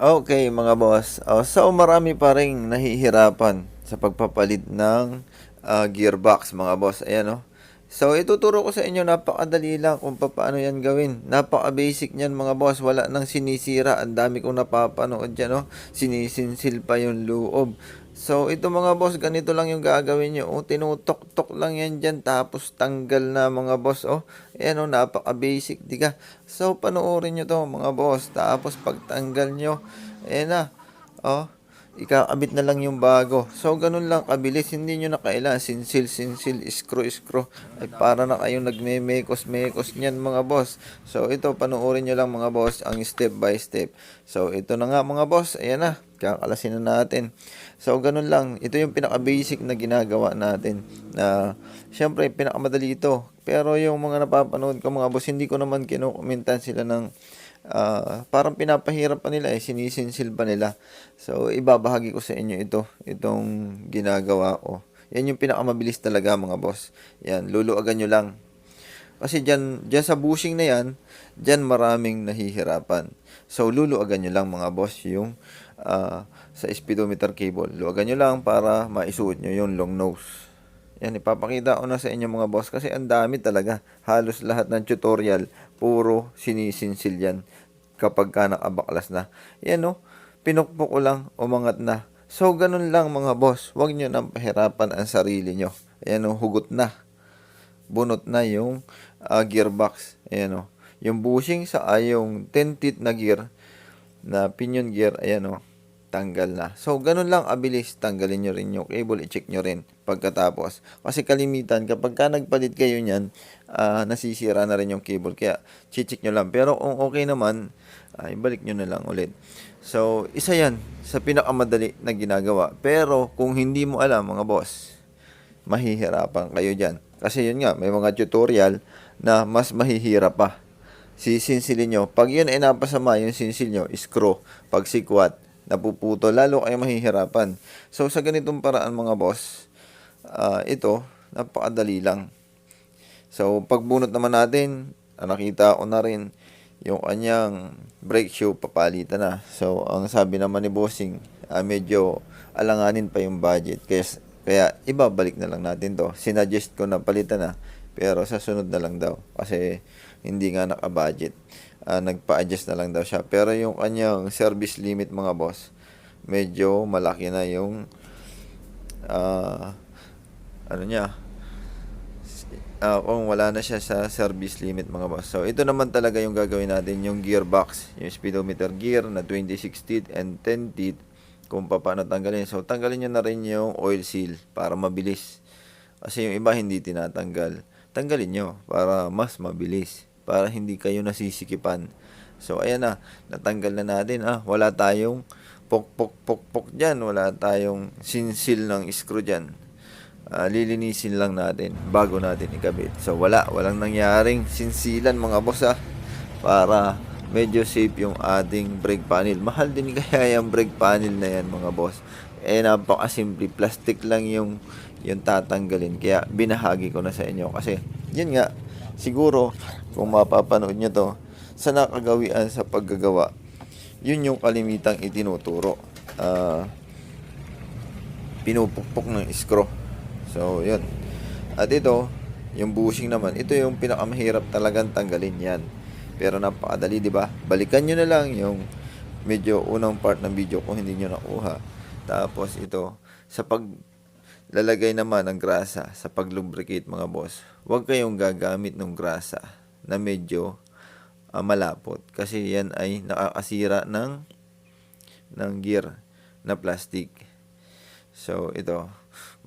Okay mga boss, oh, so marami pa rin nahihirapan sa pagpapalit ng ah, gearbox mga boss. Ayan oh. So ituturo ko sa inyo napakadali lang kung paano yan gawin. Napaka-basic niyan mga boss. Wala nang sinisira. Ang dami kong napapanood dyan oh. Sinisinsil pa yung loob. So ito mga boss, ganito lang yung gagawin nyo. Oh, tinutok-tok lang yan dyan tapos tanggal na mga boss. Oh, ayan oh, napaka-basic. Diga. So panoorin nyo to mga boss. Tapos pagtanggal nyo, ayan na. Oh, ikakabit na lang yung bago. So, ganun lang kabilis. Hindi nyo na kailangan sinsil, sinsil, screw, screw. Ay, para na kayong nagme-mekos, mekos niyan mga boss. So, ito, panoorin nyo lang mga boss, ang step by step. So, ito na nga mga boss. Ayan na, kakalasin na natin. So, ganun lang. Ito yung pinaka-basic na ginagawa natin. Na, syempre, pinakamadali ito. Pero yung mga napapanood ko mga boss, hindi ko naman kinukomentan sila ng ah, parang pinapahirap pa nila eh, sinisinsil pa nila. So, ibabahagi ko sa inyo ito, itong ginagawa ko. Yan yung pinakamabilis talaga mga boss. Yan, luluagan nyo lang. Kasi dyan, dyan sa bushing na yan, dyan maraming nahihirapan. So, luluagan nyo lang mga boss yung ah, sa speedometer cable. Luagan nyo lang para maisuot nyo yung long nose. Yan, ipapakita ko na sa inyo mga boss kasi ang dami talaga. Halos lahat ng tutorial, puro sinisinsil yan kapag ka nakabaklas na. Yan no, pinukpok ko lang, umangat na. So, ganun lang mga boss. Huwag nyo nang pahirapan ang sarili nyo. Ayan no, hugot na. Bunot na yung ah, gearbox. Ayan o. Yung bushing sa ay yung 10 teeth na gear na pinion gear, ayan o, tanggal na. So, ganun lang abilis. Tanggalin nyo rin yung cable, i-check nyo rin pagkatapos. Kasi kalimitan, kapag ka nagpalit kayo niyan, ah, nasisira na rin yung cable. Kaya, check nyo lang. Pero kung okay naman, ay balik nyo na lang ulit. So, isa yan sa pinakamadali na ginagawa. Pero, kung hindi mo alam, mga boss, mahihirapan kayo dyan. Kasi yun nga, may mga tutorial na mas mahihirap pa. Sisinsilin nyo. Pag yun ay napasama, yung sinsil nyo, screw. Pag sikwat, napuputo, lalo kayo mahihirapan. So, sa ganitong paraan mga boss, ah, ito, napakadali lang. So, pagbunot naman natin, ah, nakita ko na rin yung kanyang brake shoe papalitan na. So, ang sabi naman ni Bossing, ah, medyo alanganin pa yung budget. Kaya, kaya ibabalik na lang natin to. Sinuggest ko na palitan na. Pero sa sunod na lang daw. Kasi hindi nga naka-budget. Ah, nagpa-adjust na lang daw siya. Pero yung kanyang service limit mga boss, medyo malaki na yung ah, ano niya, Ah, kung wala na siya sa service limit mga boss. So, ito naman talaga yung gagawin natin, yung gearbox, yung speedometer gear na 26 teeth and 10 teeth kung paano tanggalin. So, tanggalin nyo na rin yung oil seal para mabilis. Kasi yung iba hindi tinatanggal. Tanggalin nyo para mas mabilis. Para hindi kayo nasisikipan. So, ayan na. Natanggal na natin. Ah, wala tayong pok pok pok pok dyan. Wala tayong sinsil ng screw dyan ah, lilinisin lang natin bago natin ikabit. So wala, walang nangyaring sinsilan mga boss ah, para medyo safe yung ating brake panel. Mahal din kaya yung brake panel na yan mga boss. Eh napakasimple, plastic lang yung yung tatanggalin. Kaya binahagi ko na sa inyo kasi yun nga, siguro kung mapapanood nyo to sa nakagawian sa paggagawa, yun yung kalimitang itinuturo. Ah, pinupukpok ng screw. So, yun. At ito, yung bushing naman, ito yung pinakamahirap talagang tanggalin yan. Pero napakadali, di ba? Balikan nyo na lang yung medyo unang part ng video kung hindi nyo nakuha. Tapos ito, sa paglalagay naman ng grasa, sa paglubricate mga boss, huwag kayong gagamit ng grasa na medyo ah, malapot. Kasi yan ay nakakasira ng ng gear na plastic. So, ito.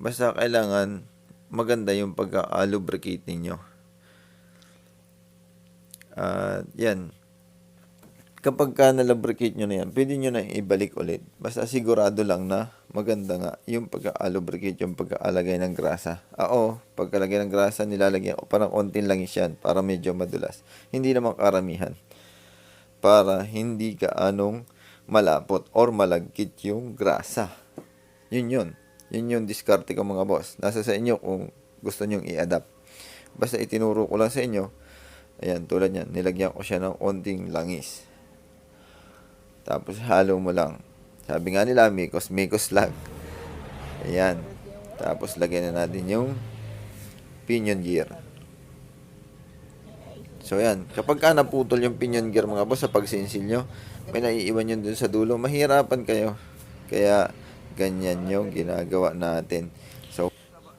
Basta kailangan maganda yung pagka-lubricate ninyo. At yan. Kapag ka na-lubricate nyo na yan, pwede nyo na ibalik ulit. Basta sigurado lang na maganda nga yung pagka-lubricate, yung pagkaalagay ng grasa. Oo, pagkalagay ng grasa, nilalagyan ko parang konting langis yan para medyo madulas. Hindi naman karamihan. Para hindi ka anong malapot or malagkit yung grasa. Yun yun. Yun yung diskarte ko mga boss. Nasa sa inyo kung gusto nyong i-adapt. Basta itinuro ko lang sa inyo. Ayan, tulad yan. Nilagyan ko siya ng onting langis. Tapos halo mo lang. Sabi nga nila, mikos mikos lang. Ayan. Tapos lagyan na natin yung pinion gear. So yan, kapag ka naputol yung pinion gear mga boss sa pagsinsil nyo, may naiiwan yun dun sa dulo, mahirapan kayo. Kaya ganyan yung ginagawa natin. So,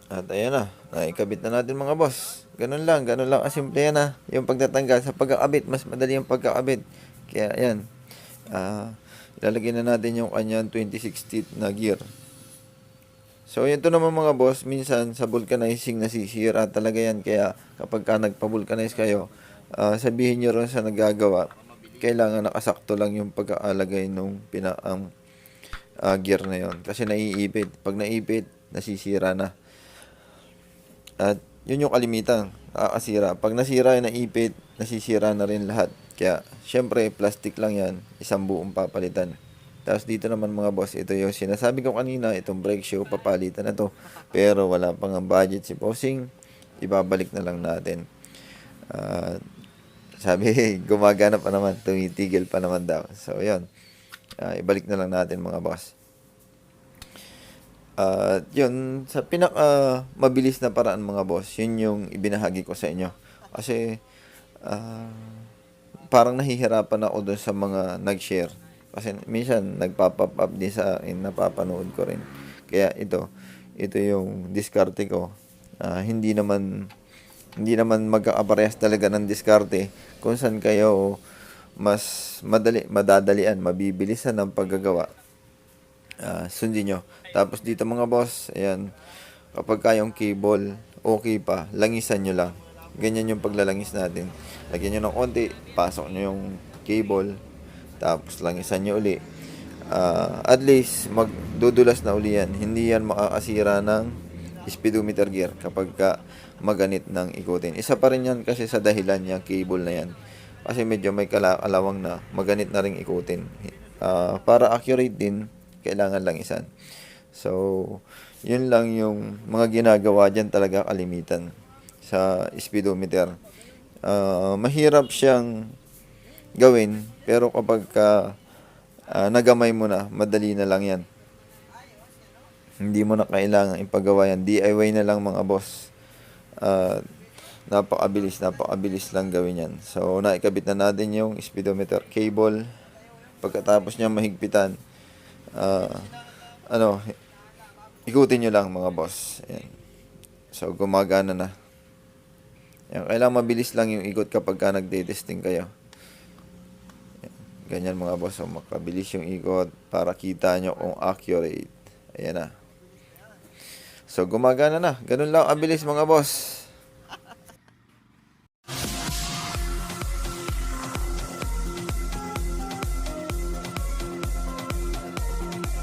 at ayan na, naikabit na natin mga boss. Ganun lang, ganun lang kasimple yan na. Yung pagtatanggal sa pagkakabit, mas madali yung pagkakabit. Kaya ayan, ah, ilalagay na natin yung kanyang 2060 na gear. So, ito naman mga boss, minsan sa vulcanizing nasisira talaga yan. Kaya kapag ka nagpa-vulcanize kayo, ah, sabihin nyo rin sa nagagawa, kailangan nakasakto lang yung pagkaalagay nung pina, ang ah, gear na yon Kasi naiipit. Pag naipit, nasisira na. At yun yung kalimitan, nakakasira. Pag nasira naipit, nasisira na rin lahat. Kaya, syempre, plastic lang yan, isang buong papalitan. Tapos dito naman mga boss, ito yung sinasabi ko kanina, itong brake shoe, papalitan na to. Pero wala pang ang budget si Bossing, ibabalik na lang natin. Ah, sabi, gumagana pa naman, tumitigil pa naman daw. So, yun. Ah, ibalik na lang natin mga boss. At yun, sa pinaka mabilis na paraan mga boss, yun yung ibinahagi ko sa inyo. Kasi, ah, parang nahihirapan ako doon sa mga nag-share. Kasi minsan, nagpa-pop up din sa akin, napapanood ko rin. Kaya ito, ito yung diskarte ko. Ah, hindi naman, hindi naman magkakaparehas talaga ng diskarte. Kung saan kayo mas madali, madadalian, mabibilisan ng paggagawa ah, sundin nyo. Tapos dito mga boss, ayan, kapag kayong cable, okay pa, langisan nyo lang. Ganyan yung paglalangis natin. Lagyan nyo ng konti, pasok nyo yung cable, tapos langisan nyo uli. Ah, at least, magdudulas na uli yan. Hindi yan makakasira ng speedometer gear kapag ka maganit ng ikutin. Isa pa rin yan kasi sa dahilan yung cable na yan. Kasi medyo may kala- kalawang na maganit na rin ikutin. Ah, para accurate din, kailangan lang isan. So, yun lang yung mga ginagawa dyan talaga kalimitan sa speedometer. Ah, mahirap siyang gawin, pero kapag ka ah, nagamay mo na, madali na lang yan. Hindi mo na kailangan ipagawa yan. DIY na lang mga boss. Ah, napakabilis, napakabilis lang gawin yan. So, naikabit na natin yung speedometer cable. Pagkatapos niya mahigpitan, ah, ano, ikutin nyo lang mga boss. Ayan. So, gumagana na. Ayan. Kailangan mabilis lang yung ikot kapag ka nagde-testing kayo. Ayan. Ganyan mga boss. So, makabilis yung ikot para kita nyo kung accurate. Ayan na. So, gumagana na. Ganun lang abilis mga boss.